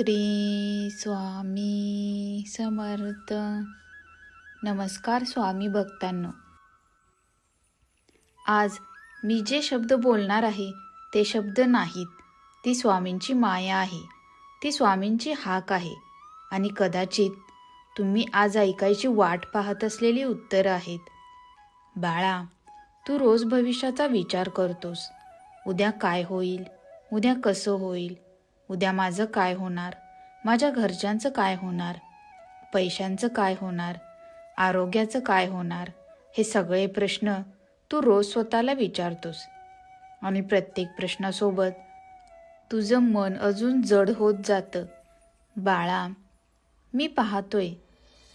श्री स्वामी समर्थ. नमस्कार स्वामी भक्तांनो. आज मी जे शब्द बोलणार आहे ते शब्द नाहीत. ती स्वामींची माया आहे. ती स्वामींची हाक आहे. आणि कदाचित तुम्ही आज ऐकायची वाट पाहत असलेली उत्तरं आहेत. बाळा तू रोज भविष्याचा विचार करतोस. उद्या काय होईल? उद्या कसं होईल? उद्या माझं काय होणार? माझ्या घरच्यांचं काय होणार? पैशांचं काय होणार? आरोग्याचं काय होणार? हे सगळे प्रश्न तू रोज स्वतःला विचारतोस. आणि प्रत्येक प्रश्नासोबत तुझं मन अजून जड होत जातं. बाळा मी पाहतोय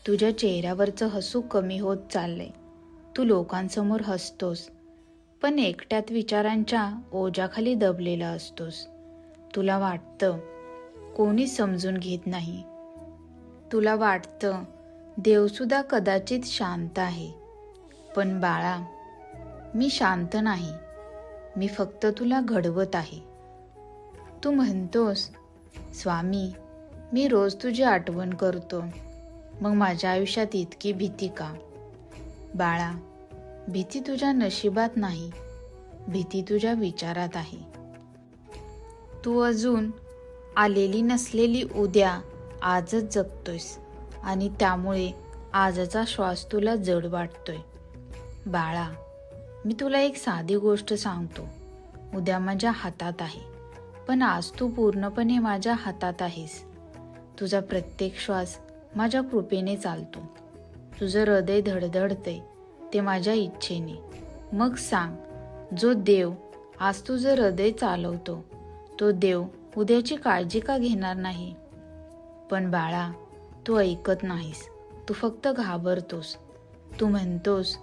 तुझ्या चेहऱ्यावरचं हसू कमी होत चाललंय. तू लोकांसमोर हसतोस पण एकट्यात विचारांच्या ओझ्याखाली दबलेला असतोस. तुला वाटतं कोणी समजून घेत नाही. तुला वाटतं देवसुद्धा कदाचित शांत आहे. पण बाळा मी शांत नाही. मी फक्त तुला घडवत आहे. तू म्हणतोस स्वामी मी रोज तुझी आठवण करतो. मग माझ्या आयुष्यात इतकी भीती का? बाळा भीती तुझ्या नशिबात नाही. भीती तुझ्या विचारात आहे. तू अजून आलेली नसलेली उद्या आजच जगतोयस आणि त्यामुळे आजचा श्वास तुला जड वाटतोय. बाळा मी तुला एक साधी गोष्ट सांगतो. उद्या माझ्या हातात आहे पण आज तू पूर्णपणे माझ्या हातात आहेस. तुझा प्रत्येक श्वास माझ्या कृपेने चालतो. तुझं हृदय धडधडतंय ते माझ्या इच्छेने. मग सांग जो देव आज तुझं हृदय चालवतो तो देव उद्याची काळजी का घेणार नाही? पण बाळा तू ऐकत नाहीस. तू फक्त घाबरतोस. तू म्हणतोस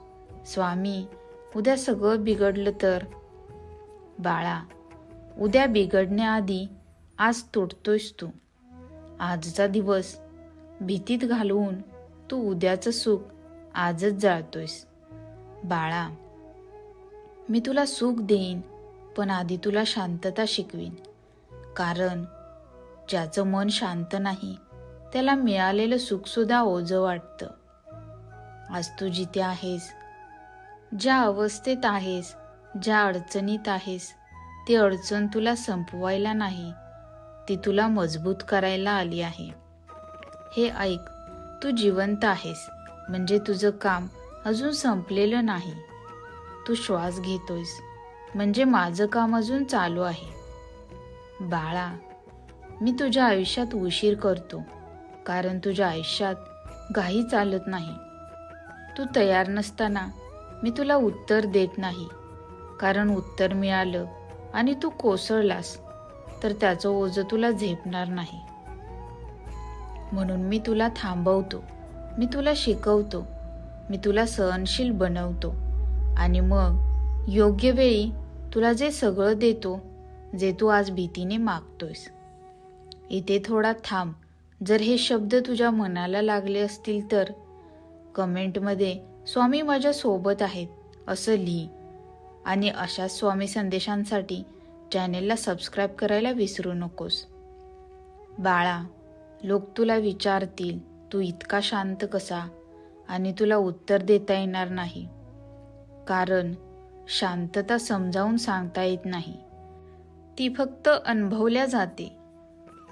स्वामी उद्या सगळं बिघडलं तर? बाळा उद्या बिघडण्याआधी आज तुटतोयस तू. आजचा दिवस भीतीत घालवून तू उद्याचं सुख आजच जाळतोयस. बाळा मी तुला सुख देईन पण आधी तुला शांतता शिकवीन. कारण ज्याचं मन शांत नाही त्याला मिळालेलं सुखसुद्धा ओझं वाटतं. आज तू जिथे आहेस ज्या अवस्थेत आहेस ज्या अडचणीत आहेस ती अडचण तुला संपवायला नाही ती तुला मजबूत करायला आली आहे. हे ऐक तू जिवंत आहेस म्हणजे तुझं काम अजून संपलेलं नाही. तू श्वास घेतोयस. म्हणजे माझं काम अजून चालू आहे. बाळा मी तुझ्या आयुष्यात उशीर करतो कारण तुझ्या आयुष्यात घाई चालत नाही. तू तयार नसताना मी तुला उत्तर देत नाही कारण उत्तर मिळालं आणि तू कोसळलास तर त्याचं ओझं तुला झेपणार नाही. म्हणून मी तुला थांबवतो मी तुला शिकवतो मी तुला सहनशील बनवतो आणि मग योग्य वेळी तुला जे सगळं देतो जे तू आज भीतीने मागतोयस. इथे थोडा थांब. जर हे शब्द तुझ्या मनाला लागले असतील तर कमेंटमध्ये स्वामी माझ्या सोबत आहेत असं लिही. आणि अशा स्वामी संदेशांसाठी चॅनेलला सबस्क्राईब करायला विसरू नकोस. बाळा लोक तुला विचारतील तू इतका शांत कसा? आणि तुला उत्तर देता येणार नाही. कारण शांतता समजावून सांगता येत नाही. ती फक्त अनुभवल्या जाते.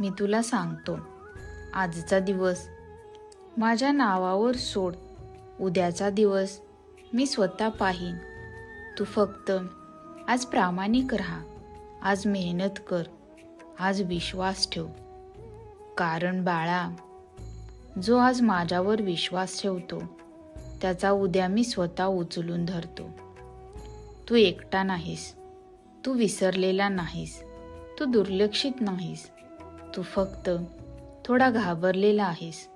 मी तुला सांगतो. आजचा दिवस. माझ्या नावावर सोड. उद्याचा दिवस. मी स्वतः पाहीन. तू फक्त आज प्रामाणिक राहा. आज मेहनत कर. आज विश्वास ठेव. कारण बाळा जो आज माझ्यावर विश्वास ठेवतो त्याचा उद्या मी स्वतः उचलून धरतो. तू एकटा नाहीस. तू विसरलेला नाहीस. तू दुर्लक्षित नाहीस. तू फक्त थोडा घाबरलेला आहेस.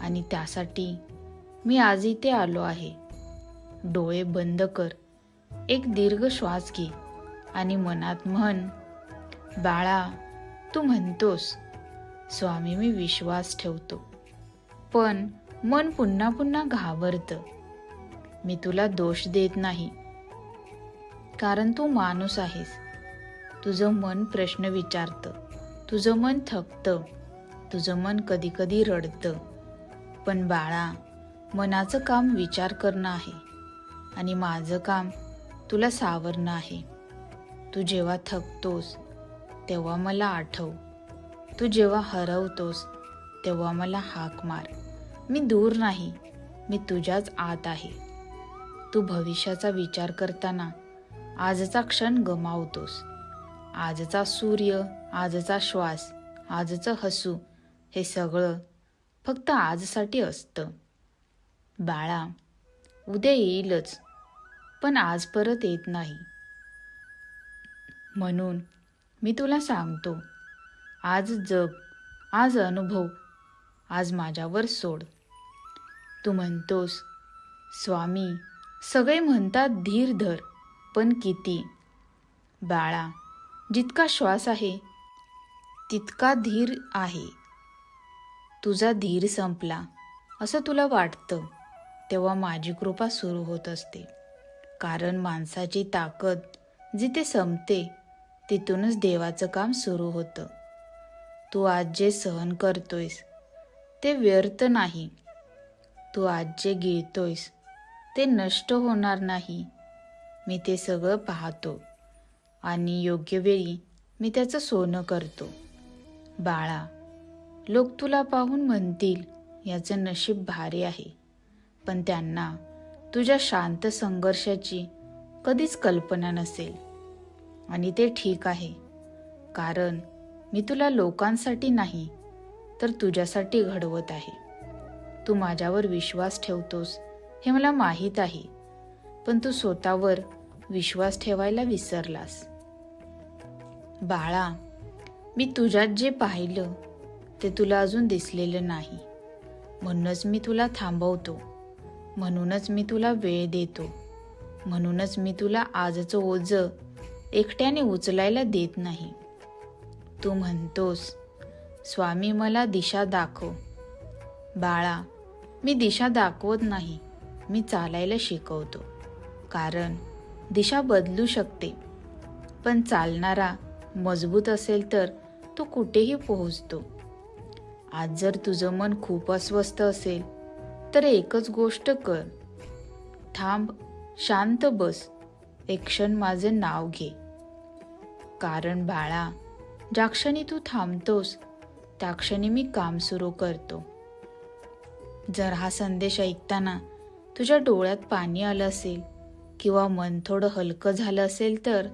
आणि त्यासाठी मी आज इथे आलो आहे. डोळे बंद कर. एक दीर्घ श्वास घे. आणि मनात म्हण बाळा तू म्हणतोस. स्वामी मी विश्वास ठेवतो. पण मन पुन्हा पुन्हा घाबरतं. मी तुला दोष देत नाही. कारण तू माणूस आहेस. तुझं मन प्रश्न विचारतं. तुझं मन थकतं. तुझं मन कधीकधी रडतं. पण बाळा मनाचं काम विचार करणं आहे. आणि माझं काम तुला सावरणं आहे. तू जेव्हा थकतोस तेव्हा मला आठव. तू जेव्हा हरवतोस तेव्हा मला हाक मार. मी दूर नाही. मी तुझ्याच आत आहे. तू भविष्याचा विचार करताना आजचा क्षण गमावतोस. आजचा सूर्य आजचा श्वास आजचं हसू हे सगळं फक्त आजसाठी असतं. बाळा उद्या येईलच पण आज परत येत नाही. म्हणून मी तुला सांगतो आज जग आज अनुभव आज माझ्यावर सोड. तू म्हणतोस स्वामी सगळे म्हणतात धीर धर पण किती? बाळा जितका श्वास आहे तितका धीर आहे. तुझा धीर संपला असं तुला वाटतं तेव्हा माझी कृपा सुरू होत असते. कारण माणसाची ताकद जिथे संपते तिथूनच देवाचं काम सुरू होतं. तू आज जे सहन करतोयस ते व्यर्थ नाही. तू आज जे गिळतोयस ते नष्ट होणार नाही. मी ते सगळं पाहतो आणि योग्य वेळी मी त्याचं सोनं करतो. बाळा लोक तुला पाहून म्हणतील याचं नशीब भारी आहे. पण त्यांना तुझ्या शांत संघर्षाची कधीच कल्पना नसेल. आणि ते ठीक आहे. कारण मी तुला लोकांसाठी नाही तर तुझ्यासाठी घडवत आहे. तू माझ्यावर विश्वास ठेवतोस हे मला माहीत आहे. पण तू स्वतःवर विश्वास ठेवायला विसरलास. बाळा मी तुझ्यात जे पाहिलं ते तुला अजून दिसलेलं नाही. म्हणूनच मी तुला थांबवतो. म्हणूनच मी तुला वेळ देतो. म्हणूनच मी तुला आजचं ओझं एकट्याने उचलायला देत नाही. तू म्हणतोस स्वामी मला दिशा दाखव. बाळा मी दिशा दाखवत नाही. मी चालायला शिकवतो. कारण दिशा बदलू शकते. पण चालणारा मजबूत असेल तर तो कुठेही पोहोचतो. आज जर तुझं मन खूप अस्वस्थ असेल तर एकच गोष्ट कर. थांब शांत बस. एक क्षण माझं नाव घे. कारण बाळा ज्या क्षणी तू थांबतोस त्या क्षणी मी काम सुरू करतो. जर हा संदेश ऐकताना तुझ्या डोळ्यात पाणी आलं असेल किंवा मन थोडं हलकं झालं असेल तर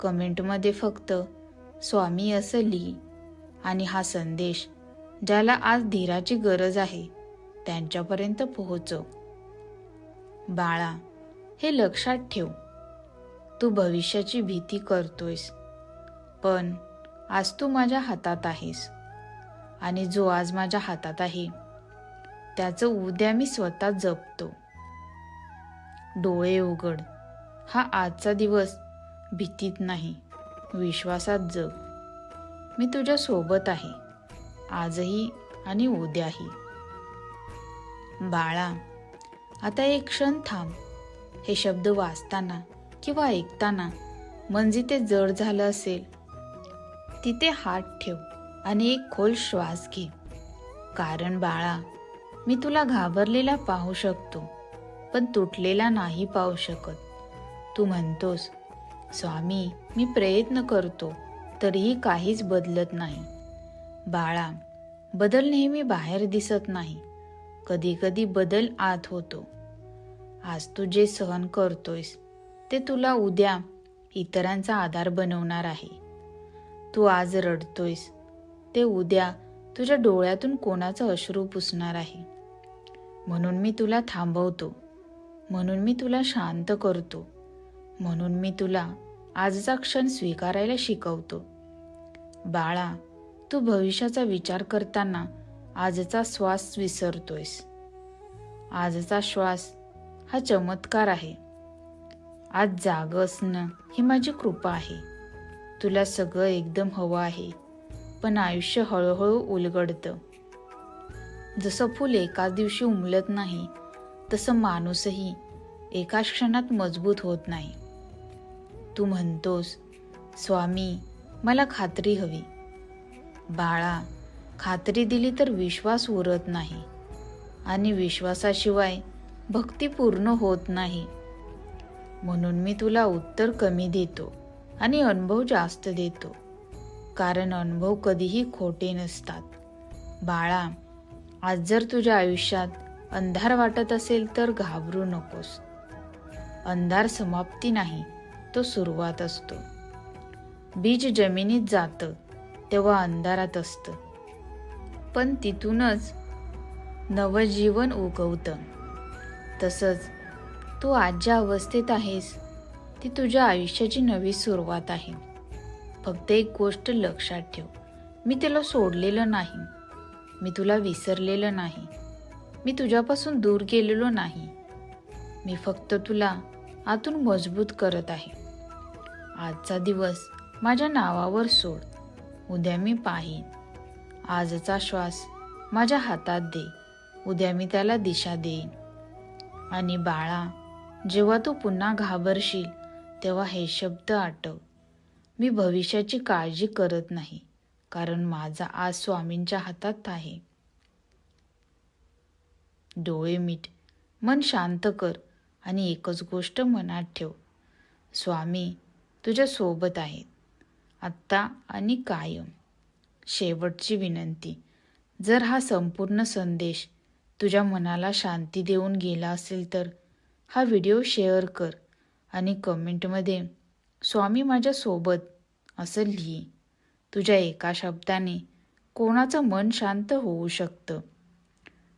कमेंटमध्ये फक्त स्वामी असं लिही. आणि हा संदेश ज्याला आज धीराची गरज आहे त्यांच्यापर्यंत पोहोचव. बाळा हे लक्षात ठेव. तू भविष्याची भीती करतोयस पण आज तू माझ्या हातात आहेस. आणि जो आज माझ्या हातात आहे त्याचं उद्या मी स्वतः जपतो. डोळे उघड. हा आजचा दिवस भीतीत नाही विश्वासात जग. मी तुझ्या सोबत आहे आजही आणि उद्याही. बाळा आता एक क्षण थांब. हे शब्द वाचताना किंवा ऐकताना म्हणजे मन जिथे जड झालं असेल. तिथे हात ठेव आणि एक खोल श्वास घे. कारण बाळा मी तुला घाबरलेला पाहू शकतो. पण तुटलेला नाही पाहू शकत. तू म्हणतोस स्वामी मी प्रयत्न करतो तरीही काहीच बदलत नाही. बाळा बदल नेहमी बाहेर दिसत नाही. कधी कधी बदल आत होतो. आज तू जे सहन करतोयस ते तुला उद्या इतरांचा आधार बनवणार आहे. तू आज रडतोयस ते उद्या तुझ्या डोळ्यातून कोणाचं अश्रू पुसणार आहे. म्हणून मी तुला थांबवतो. म्हणून मी तुला शांत करतो. म्हणून मी तुला आजचा क्षण स्वीकारायला शिकवतो. बाळा तू भविष्याचा विचार करताना आजचा श्वास विसरतोयस. आजचा श्वास हा चमत्कार आहे. आज जाग असणं ही माझी कृपा आहे. तुला सगळं एकदम हवं आहे पण आयुष्य हळूहळू उलगडतं. जसं फूल एकाच दिवशी उमलत नाही तसं माणूसही एका क्षणात मजबूत होत नाही. तू म्हणतोस स्वामी मला खात्री हवी. बाळा खात्री दिली तर विश्वास उरत नाही आणि विश्वासाशिवाय भक्ती पूर्ण होत नाही. म्हणून मी तुला उत्तर कमी देतो आणि अनुभव जास्त देतो कारण अनुभव कधीही खोटे नसतात. बाळा आज जर तुझ्या आयुष्यात अंधार वाटत असेल तर घाबरू नकोस. अंधार समाप्ती नाही तो सुरुवात असतो. बीज जमिनीत जातं तेव्हा अंधारात असतं. पण तिथूनच नवजीवन उगवतं. तसंच तू आज ज्या अवस्थेत आहेस ती तुझ्या आयुष्याची नवी सुरुवात आहे. फक्त एक गोष्ट लक्षात ठेव मी तुला सोडलेलं नाही मी तुला विसरलेलं नाही. मी तुझ्यापासून दूर गेलेलो नाही. मी फक्त तुला आतून मजबूत करत आहे. आजचा दिवस माझ्या नावावर सोड. उद्या मी पाहीन. आजचा श्वास माझ्या हातात दे. उद्या मी त्याला दिशा देईन. आणि बाळा जेव्हा तू पुन्हा घाबरशील तेव्हा हे शब्द आठव मी भविष्याची काळजी करत नाही कारण माझा आज स्वामींच्या हातात आहे. डोळे मीट मन शांत कर आणि एकच गोष्ट मनात ठेव. स्वामी तुझ्या सोबत आहेत आत्ता आणि कायम. शेवटची विनंती. जर हा संपूर्ण संदेश तुझ्या मनाला शांती देऊन गेला असेल तर हा व्हिडिओ शेअर कर आणि कमेंटमध्ये स्वामी माझ्या सोबत असं लिही. तुझ्या एका शब्दाने कोणाचं मन शांत होऊ शकतं?